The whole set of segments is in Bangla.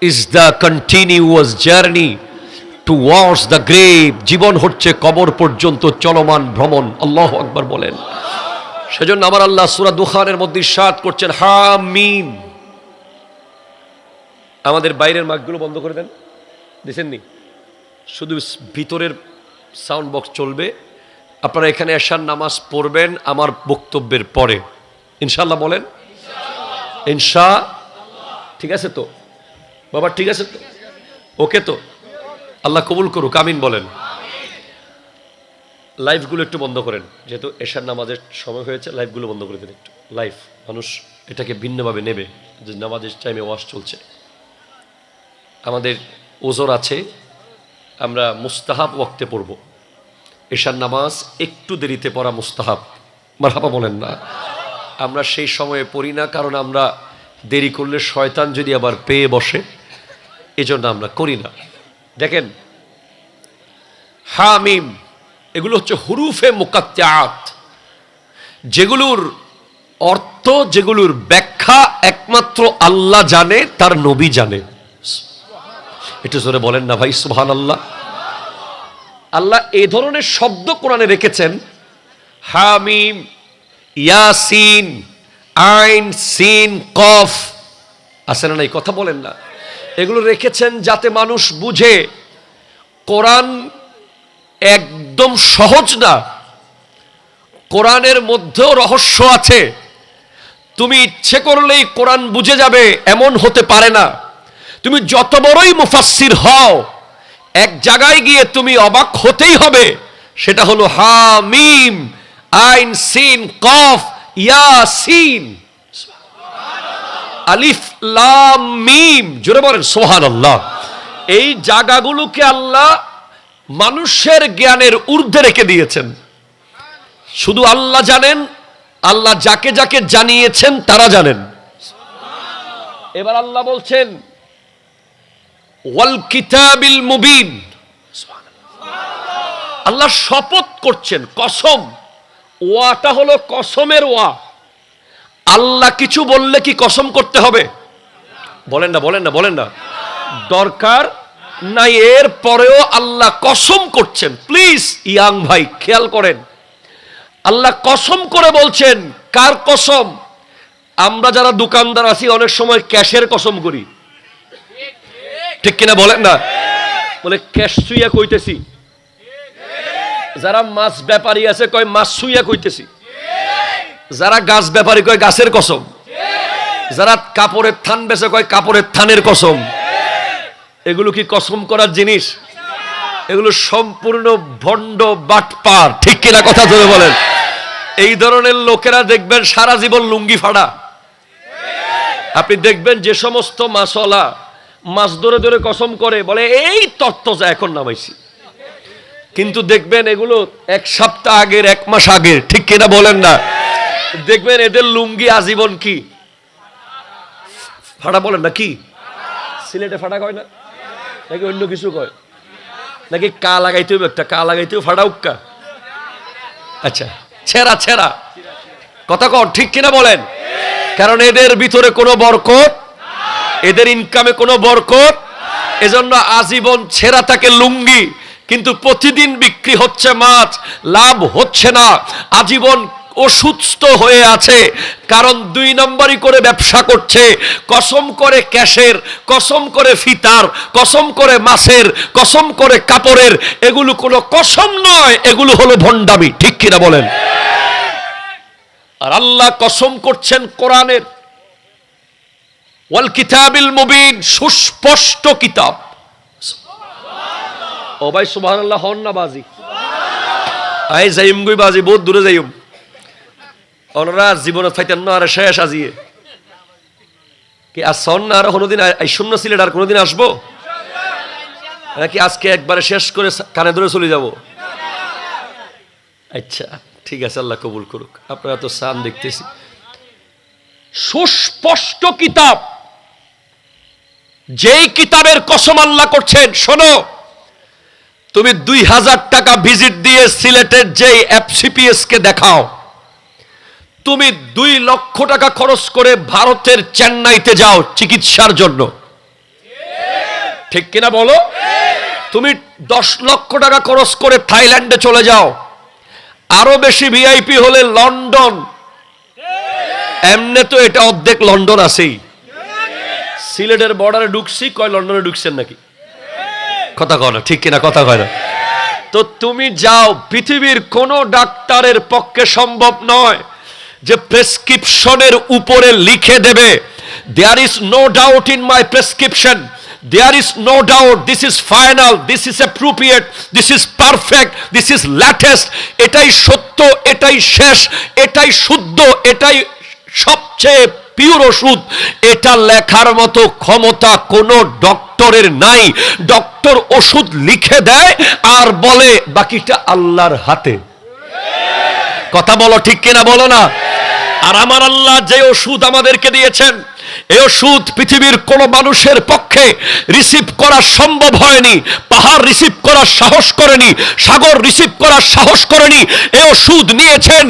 Is the continuous journey towards the grave জীবন হচ্ছে কবর পর্যন্ত চলমান ভ্রমণ। আল্লাহ আকবার বলেন। সেজন্য আমার আল্লাহ সুরা দুখানের মধ্যে সাত করছেন, হামিম। আমাদের বাইরের মাগগুলো বন্ধ করে দেন। দেখেননি? শুধু ভিতরের সাউন্ড বক্স চলবে। আপনারা এখানে এসার নামাজ পড়বেন আমার বক্তব্যের পরে। ইনশাল্লাহ বলেন? ইনশা ঠিক আছে তো? বাবা, ঠিক আছে তো? ওকে তো? আল্লাহ কবুল করুক, আমিন বলেন। লাইভগুলো একটু বন্ধ করেন, যেহেতু এশার নামাজের সময় হয়েছে লাইভগুলো বন্ধ করে দেন একটু। লাইভ মানুষ এটাকে ভিন্নভাবে নেবে, যে নামাজের টাইমে ওয়াশ চলছে। আমাদের ওজোর আছে, আমরা মুস্তাহাব ওয়াক্তে পড়ব। এশার নামাজ একটু দেরিতে পড়া মুস্তাহাব। মারহাবা বলেন না। আমরা সেই সময়ে পড়ি না, কারণ আমরা দেরি করলে শয়তান যদি আবার পেয়ে বসে, এজন্য আমরা করি না। দেখেন, হামিম, এগুলো হচ্ছে হুরুফে মোকাত্তাত যেগুলোর অর্থ, যেগুলোর ব্যাখ্যা একমাত্র আল্লাহ জানে, তার নবী জানে। একটু জোরে বলেন না ভাই সুবহান আল্লাহ আল্লাহ এই ধরনের শব্দ কোরআনে রেখেছেন, হামিম, ইয়াসিন আইন, সিন, কফ। আছে না নাই? কথা বলেন না। এগুলো রেখেছেন যাতে মানুষ বুঝে। কোরআন একদম সহজ না। কোরআনের মধ্যেও রহস্য আছে। তুমি ইচ্ছে করলেই কোরআন বুঝে যাবে, এমন হতে পারে না। তুমি যত বড়ই মুফাসসির হও, এক জায়গায় গিয়ে তুমি অবাক হতেই হবে। সেটা হলো হামিম, আইন, সিন, কফ। ইয়াসিন। আলিফ লাম মিম। জোরে বলেন সোহান আল্লাহ এই জায়গাগুলোকে আল্লাহ মানুষের জ্ঞানের ঊর্ধ্বে রেখে দিয়েছেন। শুধু আল্লাহ জানেন, আল্লাহ যাকে যাকে জানিয়েছেন, তারা জানেন। এবার আল্লাহ বলছেন, ওয়াল কিতাবিল মুবিন। আল্লাহ শপথ করছেন, কসম। ওয়াটা হলো কসমের ওয়া। আল্লাহ কিছু বললে কি কসম করতে হবে? বলেন না বলেন না বলেন না। দরকার নাই, এর পরেও আল্লাহ কসম করছেন। প্লিজ, ইয়াং ভাই, খেয়াল করেন। আল্লাহ কসম করে বলছেন, কার কসম? আমরা যারা দোকানদার আছি, অনেক সময় ক্যাশের কসম করি। ঠিক কিনা বলেন না? বলে, ক্যাশ সুইয়া কইতেছি। যারা মাছ ব্যাপারী আছে, কয় মাছ শুইয়া কইতেছি যারা গাছ ব্যাপারী কয় গাছের কসম। যারা কাপড়ের থান বেছে কয় কাপড়ের থানের কসম। এগুলো কি কসম করার জিনিস? এগুলো সম্পূর্ণ ভণ্ড বাটপার। ঠিক কিনা কথা ধরে বলেন। এই ধরনের লোকেরা দেখবেন সারা জীবন লুঙ্গি ফাড়া। আপনি দেখবেন যে সমস্ত মাসলা মাছ ধরে ধরে কসম করে, বলে, এই তত্ত্ব যা এখন নামাইছি। কিন্তু দেখবেন এগুলো এক সপ্তাহ আগের, এক মাস আগের, ঠিক কিনা বলেন না? দেখবেন এদের লুঙ্গি আজীবন কি? ফাটা বলেন না, কি? সিলেটে ফাটা কয় না? নাকি অন্য কিছু কয়? নাকি কা লাগাইতে হবে একটা? কা লাগাইতে হবে ফাটা উক্কা আচ্ছা ছেঁড়া ছেঁড়া। কথা কন, ঠিক কিনা বলেন? কারণ এদের ভিতরে কোনো বরকত এদের ইনকামে কোনো বরকত এজন্য আজীবন ছেঁড়া থাকে লুঙ্গি। কিন্তু প্রতিদিন বিক্রি হচ্ছে মাছ, লাভ হচ্ছে না, আজীবন অসুস্থ হয়ে আছে। কারণ দুই নম্বরই করে ব্যবসা করছে, কসম করে ক্যাশের, কসম করে ফিতার, কসম করে মাছের, কসম করে কাপড়ের, এগুলো কোনো কসম নয়, এগুলো হলো ভণ্ডামি, ঠিক কিনা বলেন? আর আল্লাহ কসম করছেন কোরআনের। ওয়াল কিতাবিল মুবিন, সুস্পষ্ট কিতাব। ও ভাই, সুবহানাল্লাহ, হন না বাজি। আই যাইম গই বাজি, বহুত দূরে যাইম। ওনারা জীবনত ফাইতেন না, আর শেষ আজিয়ে। কি আর সন না, আর কোনোদিন এই শূন্য সিলেট, আর কোনোদিন আসব? নাকি আজকে একবারে শেষ করে কানে ধরে চলে যাব? আচ্ছা ঠিক আছে, আল্লাহ কবুল করুক। আপনারা তো সান দেখতেছি। সুস্পষ্ট কিতাব। যেই কিতাবের কসম আল্লাহ করছেন, শোনো। তুমি দুই হাজার টাকা ভিজিট দিয়ে সিলেটের এফসিপিএস কে দেখাও, তুমি দুই লক্ষ টাকা খরচ করে ভারতের চেন্নাইতে যাও চিকিৎসার জন্য। ঠিক কিনা বলো? তুমি দশ লক্ষ টাকা খরচ করে থাইল্যান্ডে চলে যাও। আরও বেশি ভিআইপি হলে লন্ডন। এমনে তো এটা অর্ধেক লন্ডন আছেই। সিলেটের বর্ডারে ঢুকছি, কয় লন্ডনে ঢুকছেন নাকি? কথা কয় না, ঠিক কিনা কথা কয় না। তো তুমি যাও, পৃথিবীর কোন ডাক্তারের পক্ষে সম্ভব নয় যে প্রেসক্রিপশনের উপরে লিখে দেবে there is no doubt in my prescription there is no doubt this is final this is appropriate this is perfect this is latest এটাই সত্য, এটাই শেষ, এটাই শুদ্ধ, এটাই সবচেয়ে পিওর ওষুধ, এটা লেখার মতো ক্ষমতা কোনো ডক্টরের নাই। ডক্টর ওষুধ লিখে দেয় আর বলে, বাকিটা আল্লাহর হাতে। কথা বলো ঠিক কিনা বলো না? আর আমার আল্লাহ যে ওষুধ আমাদেরকে দিয়েছেন, এই ওষুধ পৃথিবীর কোন মানুষের পক্ষে রিসিভ করা সম্ভব হয়নি, পাহাড় রিসিভ করার সাহস করেনি, সাগর রিসিভ করার সাহস করেনি, এই ওষুধ নিয়েছেন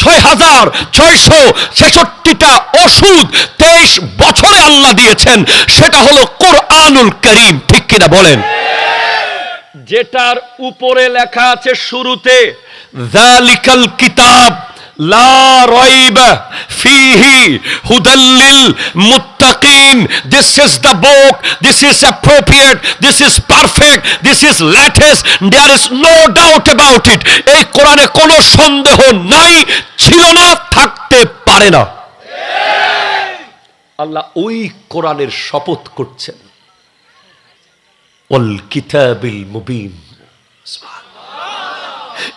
ছয় হাজার ছয়শো ছেষট্টিটা ওষুধ তেইশ বছরে আল্লাহ দিয়েছেন, সেটা হলো কোরআনুল করিম, ঠিক কিনা বলেন? যেটার উপরে লেখা আছে শুরুতে জালিকাল কিতাব লা এই কোনো সন্দেহ নাই, ছিল না, থাকতে পারে না। আল্লাহ ওই কোরআনের শপথ করছেন। মুবিন।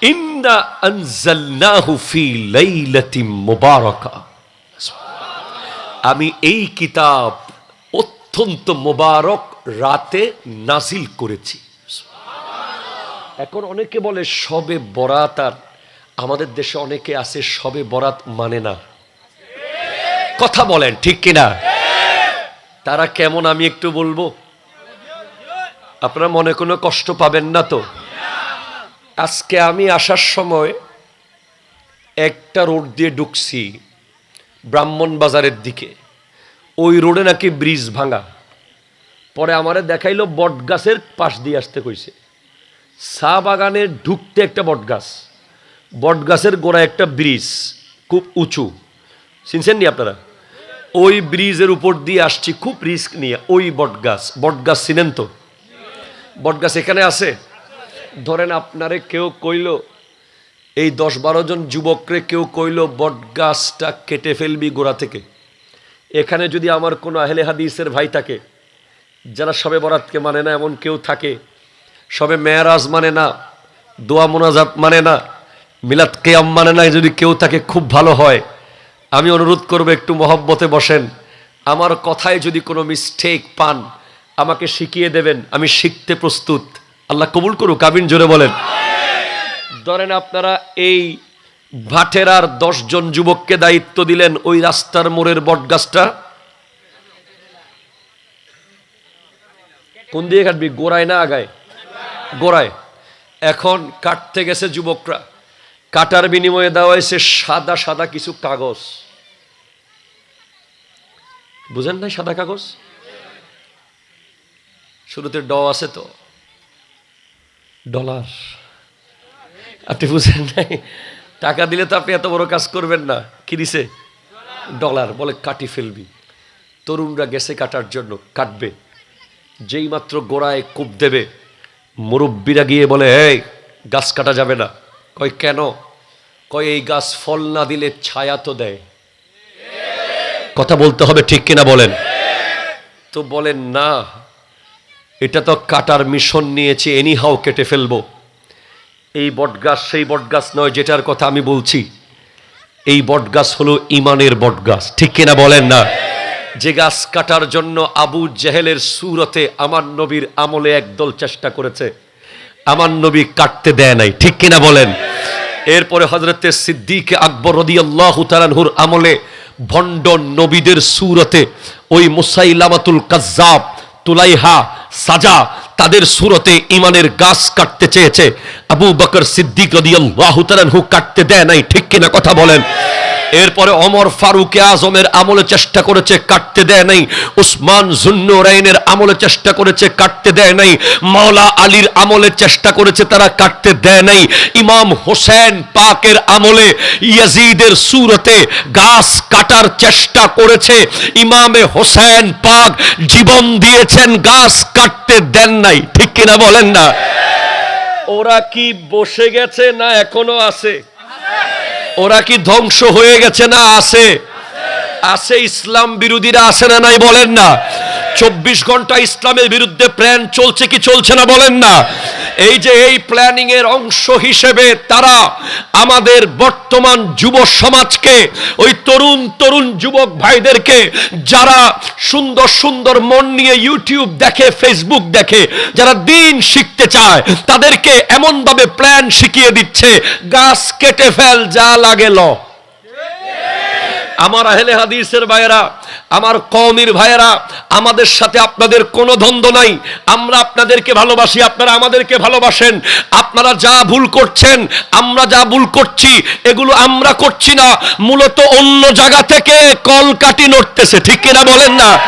ইন্না আনজালনাহু ফি লাইলাতিম আমি এই কিতাব অত্যন্ত মোবারক রাতে নাসিল করেছি। এখন অনেকে বলে, সবে বরাত আর আমাদের দেশে অনেকে আছে, সবে বরাত মানে না। কথা বলেন, ঠিক কিনা? তারা কেমন আমি একটু বলব? আপনারা মনে কোনো কষ্ট পাবেন না তো? আজকে আমি আসার সময় একটা রোড দিয়ে ঢুকছি ব্রাহ্মণ বাজারের দিকে। ওই রোডে নাকি ব্রিজ ভাঙা। পরে আমারে দেখাইলো বট গাছের পাশ দিয়ে আসতে কইছে। চা বাগানে ঢুকতে একটা বট গাছ বট গাছের গোড়ায় একটা ব্রিজ, খুব উঁচু। চিনছেন নি আপনারা? ওই ব্রিজের উপর দিয়ে আসছি, খুব রিস্ক নিয়ে। ওই বট গাছ বট গাছ চিনেন তো? বটগাছ এখানে আছে? ধরেন আপনারে কেউ কইল, এই দশ বারো জন যুবকরে কেউ কইল বটগাছটা কেটে ফেলবি গোড়া থেকে। এখানে যদি আমার কোনো আহলে হাদিসের ভাই থাকে, যারা সবে বরাতকে মানে না, এমন কেউ থাকে, সবে মেয়ারাজ মানে না, দোয়া মোনাজাত মানে না, মিলাদ কেয়াম মানে না, যদি কেউ থাকে, খুব ভালো হয়। আমি অনুরোধ করব, একটু মহব্বতে বসেন। আমার কথায় যদি কোনো মিস্টেক পান, আমাকে শিখিয়ে দেবেন, আমি শিখতে প্রস্তুত। আল্লাহ কবুল করুক কাবিন জোরে বলেন। ধরেন আপনারা এই ভাটেরার জন যুবককে দায়িত্ব দিলেন ওই রাস্তার মোড়ের বটগাছটা। কোন দিয়ে কাটবি? গোড়ায় না আগায়? গোড়ায়। এখন কাটতে গেছে যুবকরা। কাটার বিনিময়ে দেওয়া হয়েছে সাদা সাদা কিছু কাগজ। বুঝেন নাই সাদা কাগজ? শুরুতে ড আছে তো। ডলার আপনি বুঝেন নাই, টাকা দিলে তো আপনি এত বড় কাজ করবেন না। কি দিছে? ডলার বলে কাটি ফেলবি। তরুণরা গেছে কাটার জন্য, কাটবে। যেই মাত্র গোড়ায় কূপ দেবে, মুরব্বীরা গিয়ে বলে, এই, গাছ কাটা যাবে না। কয়, কেন? কয়, এই গাছ ফল না দিলে ছায়া তো দেয়। কথা বলতে হবে ঠিক কিনা বলেন? তো বলেন, না এটা তো কাটার মিশন নিয়েছি এনিহাও কেটে ফেলব। এই বটগাছ সেই বটগাছ নয়, যেটার কথা আমি বলছি। এই বটগাছ হলো ইমানের বটগাছ, ঠিক কিনা বলেন না? যে গাছ কাটার জন্য আবু জেহেলের সুরতে আমার নবীর আমলে একদল চেষ্টা করেছে, আমার নবী কাটতে দেয় নাই, ঠিক কিনা বলেন? এরপরে হজরতে সিদ্দিক আকবর তালানহুর আমলে ভণ্ড নবীদের সুরতে ওই মুসাইলামাতুল কাজ্জাব, তুলাইহা 啥价 তাদের সুরতে ইমানের গাছ কাটতে চেয়েছে। আবু বকর সিদ্দিক কাটতে দেয় নাই, ঠিক কিনা কথা বলেন? এরপরে অমর ফারুক আজমের আমলে চেষ্টা করেছে, কাটতে দেয় নাই। উসমান জুন্নুরাইনের আমলে চেষ্টা করেছে, কাটতে দেয় নাই। মাওলা আলীর আমলে চেষ্টা করেছে, তারা কাটতে দেয় নাই। ইমাম হোসেন পাকের আমলে ইয়াজিদের সুরতে গাছ কাটার চেষ্টা করেছে। ইমামে হোসেন পাক জীবন দিয়েছেন, গাছ কাটতে দেন নাই ঠিক কিনা বলেন না? ওরা কি বসে গেছে না এখনও আছে? ওরা কি ধ্বংস হয়ে গেছে না আছে? আছে ইসলাম বিরোধীরা আছে না নাই বলেন না। চব্বিশ ঘণ্টা ইসলামের বিরুদ্ধে প্ল্যান চলছে কি চলছে না বলেন না। এই যে এই প্ল্যানিং এর অংশ হিসেবে তারা আমাদের বর্তমান যুব সমাজকে, ওই তরুণ তরুণ যুবক ভাইদেরকে, যারা সুন্দর সুন্দর মন নিয়ে ইউটিউব দেখে ফেসবুক দেখে, যারা দিন শিখতে চায়, তাদেরকে এমনভাবে প্ল্যান শিখিয়ে দিচ্ছে, গাছ কেটে ফেল, যা লাগে ল। আমার আহলে হাদিসের ভাইয়েরা, আমার কওমির ভাইয়েরা, আমাদের সাথে আপনাদের কোনো দ্বন্দ্ব নাই। আমরা আপনাদেরকে ভালোবাসি, আপনারা আমাদেরকে ভালোবাসেন। আপনারা যা ভুল করছেন, আমরা যা ভুল করছি, এগুলো আমরা করছি না। মূলত অন্য জায়গা থেকে কলকাটি নড়তেছে, ঠিক কিনা বলেন না?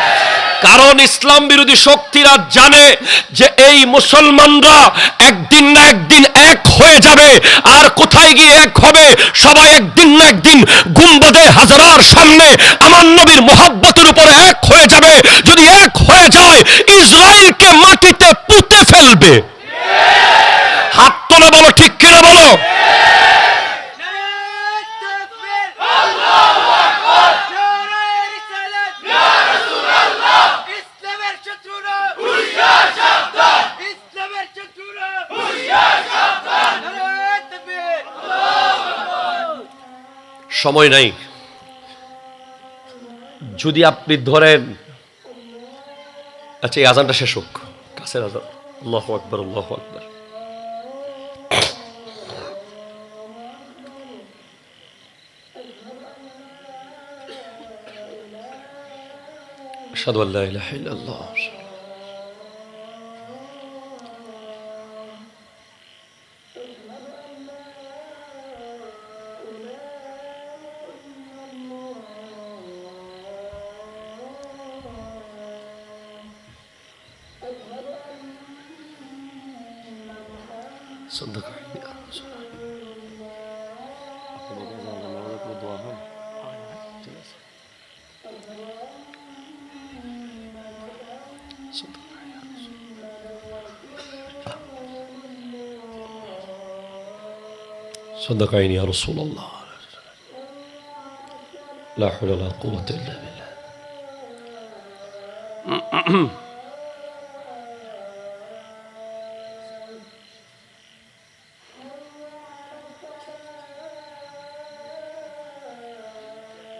কারণ ইসলাম বিরোধী শক্তিরা জানে যে এই মুসলমানরা একদিন না একদিন এক হয়ে যাবে। আর কোথায় গিয়ে এক হবে? সবাই একদিন না একদিন গুম্বদে হাজারার সামনে আমার নবীর মোহাব্বতের উপরে এক হয়ে যাবে। যদি এক হয়ে যায়, ইসরায়েলকে মাটিতে পুঁতে ফেলবে। হাত তোলা বলো, ঠিক কিনা বলো? সময় নাই যদি আপনি ধরেন আচ্ছা এই আজানটা শেষ হোক কাছের আজান আল্লাহ আকবর আল্লাহ আকবর أشهد أن لا إله إلا الله صدق عيني يا رسول الله. لا حول ولا قوة إلا بالله.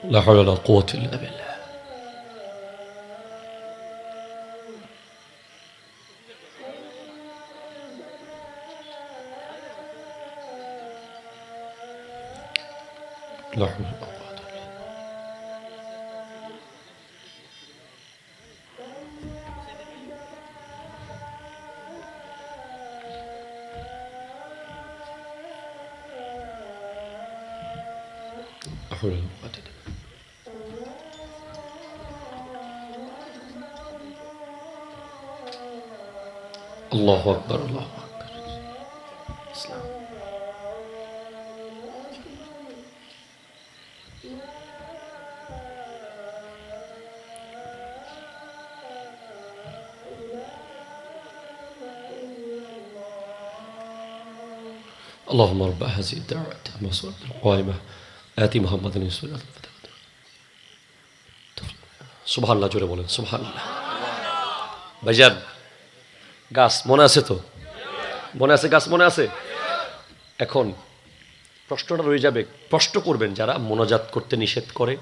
لا حول ولا قوة إلا بالله. لحم الله أكبر الله أكبر. اللهم رب هذه الدعوة التامة والصلاة القائمة آتي محمد الرسول সুবহান আল্লাহ জোরে বলেন সুবহান ভাইজান গাছ মনে আছে তো মনে আছে গাছ মনে আছে এখন প্রশ্নটা রয়ে যাবে প্রশ্ন করবেন যারা মোনাজাত করতে নিষেধ করে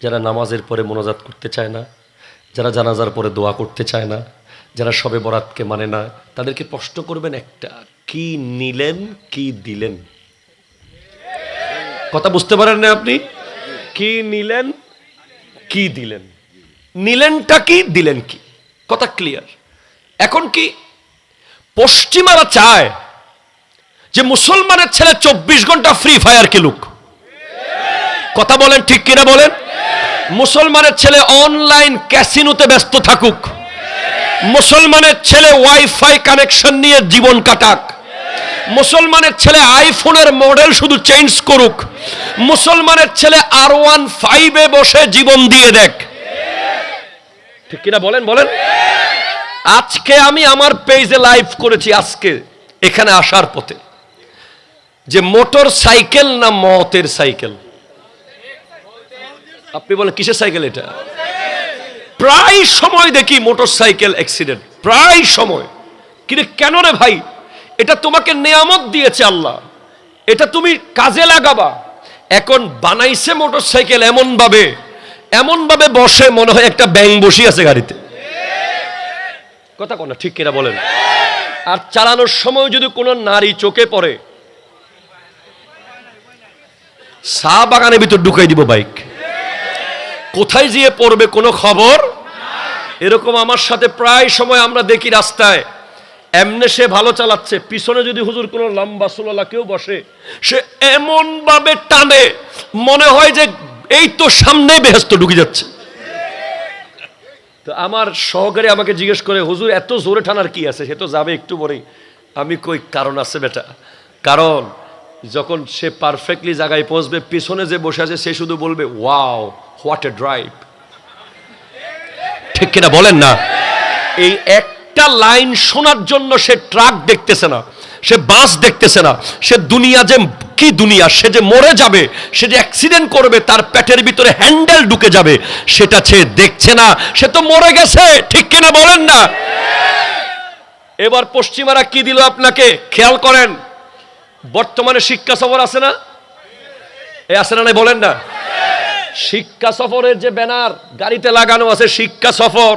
যারা নামাজের পরে মোনাজাত করতে চায় না যারা জানাজার পরে দোয়া করতে চায় না যারা সবে বরাতকে মানে না তাদেরকে প্রশ্ন করবেন একটা কি নিলেন, কি দিলেন? কথা বুঝতে পারেন না আপনি? কি নিলেন, কি দিলেন? নিলেনটা কি, দিলেন কি? কথা ক্লিয়ার এখন কি পশ্চিমারা চায় যে মুসলমানের ছেলে চব্বিশ ঘণ্টা ফ্রি ফায়ার খেলুক। কথা বলেন ঠিক কিনা বলেন? মুসলমানের ছেলে অনলাইন ক্যাসিনোতে ব্যস্ত থাকুক। মুসলমানের ছেলে ওয়াইফাই কানেকশন নিয়ে জীবন কাটাক। মুসলমানের ছেলে আইফোনের মডেল শুধু চেঞ্জ করুক। মুসলমানের ছেলে আর ওয়ান ফাইভে বসে জীবন দিয়ে দেখ। ঠিক কিনা বলেন বলেন? আজকে আমি আমার পেজে লাইভ করেছি, আজকে, এখানে আসার পথে। যে মোটর সাইকেল না মতের সাইকেল? আপনি বলেন, কিসের সাইকেল এটা? প্রায় সময় দেখি মোটর সাইকেল অ্যাক্সিডেন্ট, প্রায় সময়। কিন্তু কেন রে ভাই? এটা তোমাকে নেয়ামত দিয়েছে আল্লাহ। এটা তুমি কাজে লাগাবা। এখন বানাইছে মোটর সাইকেল এমন ভাবে এমন ভাবে বসে মনে হয় একটা ব্যাং বসি আছে গাড়িতে। কথা কোন ঠিক কিনা বলেন? আর চালানোর সময় যদি কোনো নারী চোখে পড়ে, চা বাগানের ভিতর ঢুকাই দিব বাইক। কোথায় যেয়ে পড়বে কোনো খবর? এরকম আমার সাথে প্রায় সময় আমরা দেখি রাস্তায়। এমনে সে ভালো চালাচ্ছে, পিছনে যদি হুজুর কোনো লম্বা সোলালা কেউ বসে, সে এমন ভাবে টানে, মনে হয় যে এই তো সামনে বেহস্ত ঢুকে যাচ্ছে। তো আমার সহকারী আমাকে জিজ্ঞেস করে, হুজুর, এত জোরে টানার কি আছে? সে তো যাবে একটু পরেই। আমি কই, কারণ আছে বেটা। কারণ, যখন সে পারফেক্টলি জায়গায় পৌঁছবে, পিছনে যে বসে আছে, সে শুধু বলবে ওয়াও হোয়াট এ ড্রাইভ ঠিক কিনা বলেন না? এই একটা লাইন শোনার জন্য সে ট্রাক দেখতেছে না, সে বাস দেখতেছে না, সে দুনিয়া যে কি দুনিয়া, সে যে মরে যাবে, সে যে অ্যাক্সিডেন্ট করবে, তার পেটের ভিতরে হ্যান্ডেল ঢুকে যাবে, সেটা সে দেখছে না, সে তো মরে গেছে, ঠিক কিনা বলেন না? এবার পশ্চিমারা কি দিল আপনাকে? খেয়াল করেন, বর্তমানে শিক্ষা সফর আছে না? এ আছে না বলেন না? শিক্ষা সফরের যে ব্যানার, গাড়িতে লাগানো আছে শিক্ষা সফর।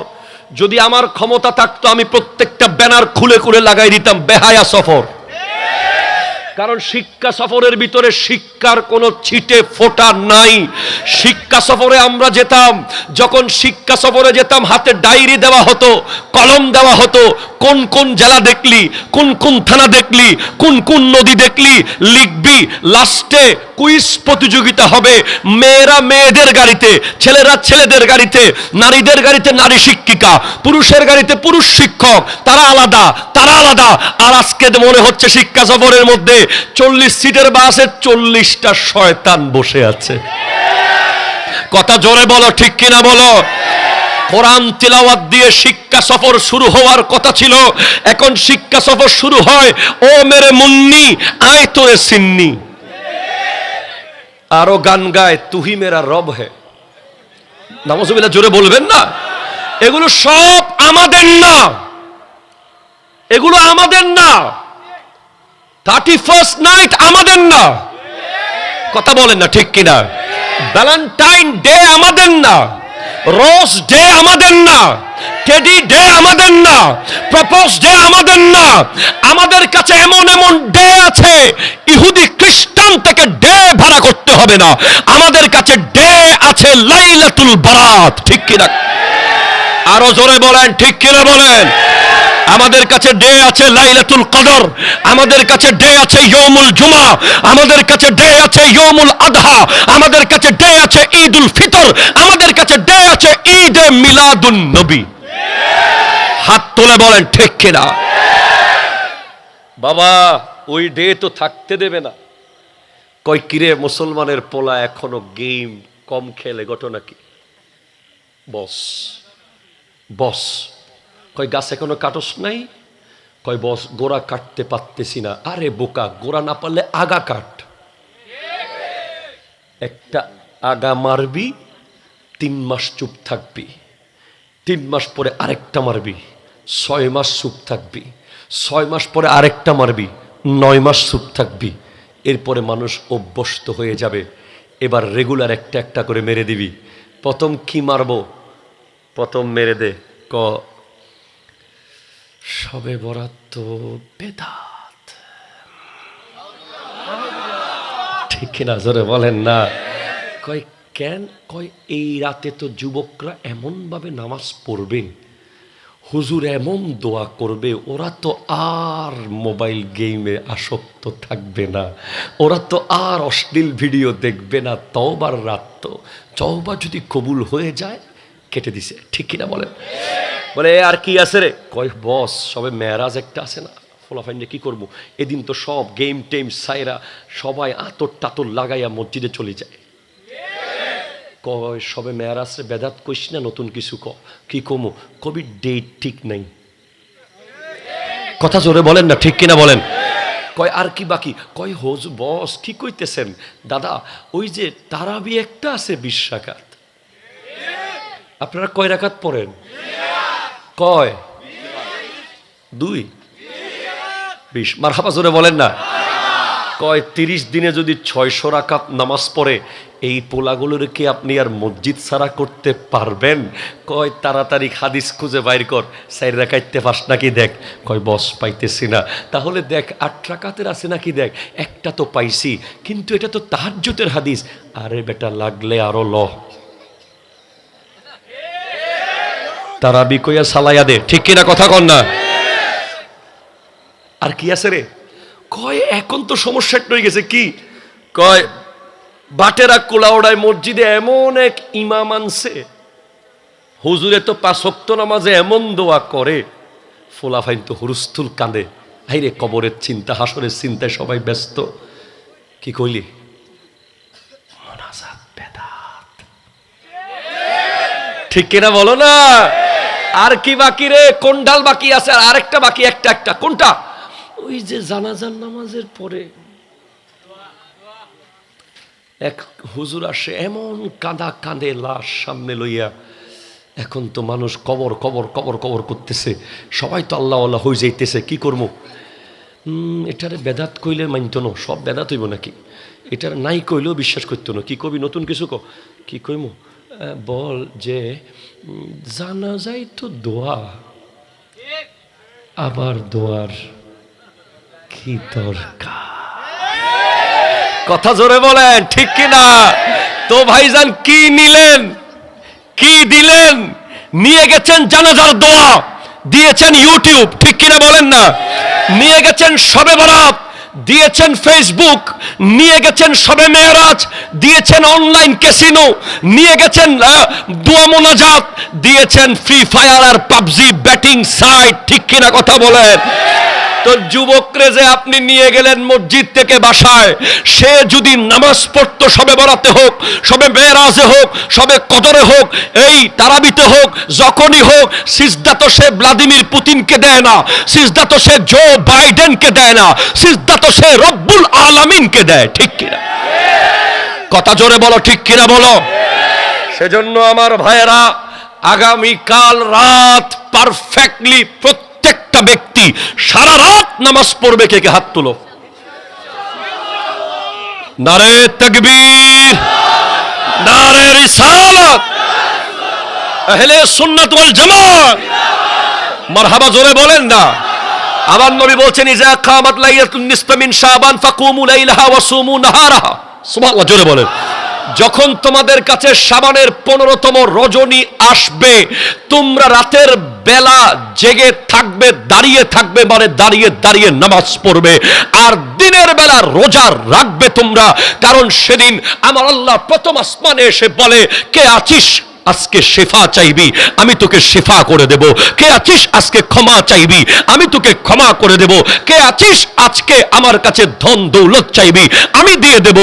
যদি আমার ক্ষমতা থাকতো আমি প্রত্যেকটা ব্যানার খুলে খুলে লাগাই দিতাম বেহায়া সফর। কারণ শিক্ষা সফরের ভিতরে শিক্ষার কোনো ছিটে ফোটা নাই। শিক্ষা সফরে আমরা যেতাম, যখন শিক্ষা সফরে যেতাম, হাতে ডায়েরি দেওয়া হতো, কলম দেওয়া হতো, কোন কোন জেলা দেখলি, কোন কোন থানা দেখলি, কোন কোন নদী দেখলি, লিখবি, লাস্টে কুইজ প্রতিযোগিতা হবে, মেয়েরা মেয়েদের গাড়িতে, ছেলেরা ছেলেদের গাড়িতে, নারীদের গাড়িতে নারী শিক্ষিকা, পুরুষের গাড়িতে পুরুষ শিক্ষক, তারা আলাদা তারা আলাদা। আর আজকে মনে হচ্ছে শিক্ষা সফরের মধ্যে চল্লিশ সিটের বাসে চল্লিশটা শয়তান বসে আছে। কথা জোরে বলো, ঠিক কিনা বলো? কোরআন তিলাওয়াত দিয়ে শিক্ষা সফর শুরু হওয়ার কথা ছিল। এখন শিক্ষা সফর শুরু হয়, ও মেরে মুন্নি, আয় তোরে সিন্নি। আরও গান গায়, তুহি মেরা রব হে। নামসুবিল্লা জোরে বলবেন না? এগুলো সব আমাদের না। এগুলো আমাদের না। থার্টি ফার্স্ট নাইট আমাদের না কথা বলেন না ঠিক কিনা ভ্যালেন্টাইন ডে আমাদের না রোজ ডে আমাদের না টেডি ডে আমাদের না প্রপোজ ডে আমাদের না আমাদের কাছে এমন এমন ডে আছে ইহুদি খ্রিস্টান থেকে ডে ভাড়া করতে হবে না আমাদের কাছে ডে আছে লাইলাতুল বারাত ঠিক কিনা আরও জোরে বলেন ঠিক কিনা বলেন আমাদের কাছে ডে আছে লাইলাতুল কদর, আমাদের কাছে ডে আছে ইয়মুল জুমা আমাদের কাছে ডে আছে ইয়মুল আদহা, আমাদের কাছে ডে আছে ঈদুল ফিতর, আমাদের কাছে ডে আছে ঈদ মিলাদুন নবী। হাত তুলে বলেন, ঠিক কিনা? বাবা, ওই ডে তো থাকতে দেবে না। কয়, কিরে মুসলমানের পোলা, এখনও গেম কম খেলে, ঘটনা কি? বস বস কয় গাছ এখনও কাটস নাই? কয় বস, গোড়া কাটতে পারতেছি না। আরে বোকা, গোড়া না পারলে আগা কাট। একটা আগা মারবি, তিন মাস চুপ থাকবি। তিন মাস পরে আরেকটা মারবি, ছয় মাস চুপ থাকবি। ছয় মাস পরে আরেকটা মারবি, নয় মাস চুপ থাকবি। এরপরে মানুষ অভ্যস্ত হয়ে যাবে। এবার রেগুলার একটা একটা করে মেরে দিবি। প্রথম কি মারবো? প্রথম মেরে দে। ক সবে বরাত তো বেদাত। ঠিক কিনা জোরে বলেন না? কয়, কেন? কয়, এই রাতে তো যুবকরা এমনভাবে নামাজ পড়বেন, হুজুর এমন দোয়া করবে, ওরা তো আর মোবাইল গেমে আসক্ত থাকবে না, ওরা তো আর অশ্লীল ভিডিও দেখবে না, তওবার রাত তো। তওবা যদি কবুল হয়ে যায়, কেটে দিছে। ঠিক কিনা বলেন? বলে আর কি আছে রে? কয়, বস, সবে মেয়ারাজ একটা আছে না ফলাফাইনে কি করব? এদিন তো সব গেম টেম সাইরা সবাই আতর টাতর লাগাইয়া মসজিদে চলে যায়। কয়, সবে মেয়ারাজে বেদাত কইস না, নতুন কিছু ক, কি কমু? কবি ডেট ঠিক নাই। কথা জোরে বলেন না, ঠিক কিনা বলেন? কয়, আর কি বাকি? কয়, হোজ, বস, কি কইতেছেন? দাদা, ওই যে তারাবি একটা আছে, বিশ রাকাত। আপনারা কয় রাকাত পড়েন? কয়? দুই। বিশ। মার হাফা জোরে বলেন না। কয়, তিরিশ দিনে যদি ছয়শো রাকাত নামাজ পড়ে, এই পোলাগুলোর কি আপনি আর মসজিদ ছাড়া করতে পারবেন? কয়, তাড়াতাড়ি হাদিস খুঁজে বাইর কর। সাইড রাখাইতে পাস নাকি দেখ। কয়, বস, পাইতেছি না। তাহলে দেখ, আট রাকাতের আছে নাকি দেখ। একটা তো পাইছি, কিন্তু এটা তো তাহাজ্জুতের হাদিস। আরে বেটা, লাগলে আরও ল তারাবি কইয়া সালাইয়া দে। ঠিক কিনা কথা কন না? আর কি আছে রে? কয়, এখন তো সমস্যা একটা গেছে। কি? কয়, বাটেরা কোলাওড়ায় মসজিদে এমন এক ইমাম আনছে, হুজুরে তো পাঁচক্ত নামাজে এমন দোয়া করে, ফোলাফাইন তো হুরুস্থুল কাঁদে। হাইরে, কবরের চিন্তা, হাসরের চিন্তায় সবাই ব্যস্ত। কি কইলি? ঠিক কিনা বলো না? আর কি বাকি রে? কোন ডাল বাকি আছে? আর আরেকটা বাকি একটা একটা। কোনটা? ওই যে জানাজার নামাজের পরে। এক হুজুর আসে এমন কাঁদা কাঁদে লাশ সামনে লইয়া। এখন তো মানুষ কবর কবর কবর কবর করতেছে। সবাই তো আল্লাহ আল্লাহ হয়ে যাইতেছে কি করব? এটারে বেদাত কইলে মানত না সব বেদাত হইব নাকি? এটার নাই কইলেও বিশ্বাস করতো না। কি কবি নতুন কিছু ক? কি কইমু? বল যে জানা যায় তো দোয়া। আবার দোয়ার কি দরকার? কথা জোরে বলেন, ঠিক কি না তো ভাইজান কি নিলেন? কি দিলেন? নিয়ে গেছেন জানাজার দোয়া, দিয়েছেন ইউটিউব, ঠিক কিনা বলেন না? নিয়ে গেছেন সবে বরাত। দিয়েছেন ফেসবুক নিয়ে গেছেন সবে মেয়েরাজ, দিয়েছেন অনলাইন ক্যাসিনো নিয়ে গেছেন দুয়া মোনাজাত, দিয়েছেন ফ্রি ফায়ার আর পাবজি ব্যাটিং সাইট ঠিক কিনা কথা বলেন। তো যুবকরে যে আপনি নিয়ে গেলেন মসজিদ থেকে বাসায়, সে যদি নামাজ পড়তো সবে বরাতে হোক, সবে মেয়েরাজে হোক, সবে কদরে হোক, এই তারাবিতে হোক, যখনই হোক, সিজদা তো সে ভ্লাদিমির পুতিনকে দেয় না, সিজদা তো সে জো বাইডেনকে দেয় না, সিজদা তো সে রব্বুল আলামিনকে দেয়, ঠিক কিনা? কথা জোরে বলো, ঠিক কিনা বলো? সেজন্য আমার ভাইয়েরা আগামী কাল রাত পারফেক্টলি প্রত্যেকটা ব্যক্তি সারা রাত নামাজ পড়বে, কে কে হাত তুলো। নারে তকবীর, নারে রিসালাত। আহলে সুন্নাত ওয়াল জামাত। মারহাবা জোরে বলেন না। আমার নবী বলছেন, ইজা কামাত লাইলাতুন মিন শাবান ফাকুমু লাইলাহা ওয়া সুমু নাহারাহা। সুবহানাল্লাহ, জোরে বলেন। যখন তোমাদের কাছে সাবানের পনেরোতম রজনী আসবে, তোমরা রাতের বেলা জেগে থাকবে, দাঁড়িয়ে থাকবে মানে দাঁড়িয়ে দাঁড়িয়ে নামাজ পড়বে। আর দিনের বেলা রোজা রাখবে তোমরা। কারণ সেদিন আমার আল্লাহ প্রথম আসমানে এসে বলে, কে আছিস? আজকে শেফা চাইবি, আমি তোকে শেফা করে দেব। কে আছিস? আজকে ক্ষমা চাইবি, আমি তোকে ক্ষমা করে দেব। কে আছিস? আজকে আমার কাছে ধন দৌলত চাইবি, আমি দিয়ে দেব।